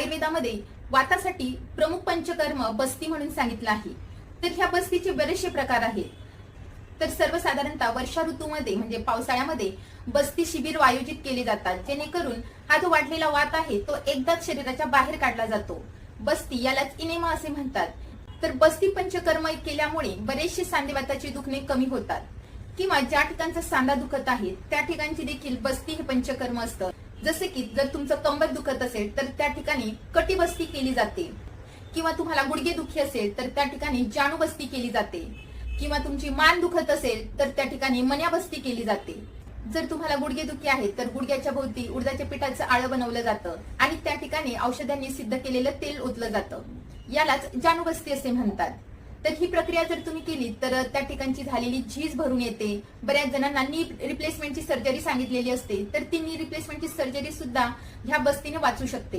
आयुर्वेदामध्ये वातासाठी प्रमुख पंचकर्म बस्ती म्हणून सांगितलं आहे. तर ह्या बस्तीचे बरेचसे प्रकार आहेत. तर सर्वसाधारणतः वर्षा ऋतूमध्ये म्हणजे पावसाळ्यामध्ये बस्ती शिबिर आयोजित केले जातात. जेणेकरून हा जो वाढलेला वात आहे तो एकदाच शरीराच्या बाहेर काढला जातो. बस्ती यालाच इनेमा असे म्हणतात. तर बस्ती पंचकर्म केल्यामुळे बरेचसे सांधेवाताचे दुखणे कमी होतात. किंवा ज्या ठिकाणचा सांधा दुखत आहे त्या ठिकाणची देखील बस्ती हे पंचकर्म असतं. जसे की जर तुमचं कंबर दुखत असेल तर त्या ठिकाणी कटिबस्ती केली जाते. किंवा तुम्हाला गुडघे दुखी असेल तर त्या ठिकाणी जाणूबस्ती केली जाते. किंवा तुमची मान दुखत असेल तर त्या ठिकाणी मन्याबस्ती केली जाते. जर तुम्हाला गुडघे दुखी आहे तर गुडघ्याच्या भोवती उडदाच्या पिठाचं आळं बनवलं जातं आणि त्या ठिकाणी औषधांनी सिद्ध केलेलं तेल ओतलं जातं. यालाच जाणूबस्ती असे म्हणतात. तर ही प्रक्रिया जर तुम्ही केली तर त्या ठिकाणची झालेली झीज भरून येते. बऱ्याच जणांना नी रिप्लेसमेंटची सर्जरी सांगितलेली असते तर ती नी रिप्लेसमेंटची सर्जरी सुद्धा ह्या बस्तीने वाचू शकते.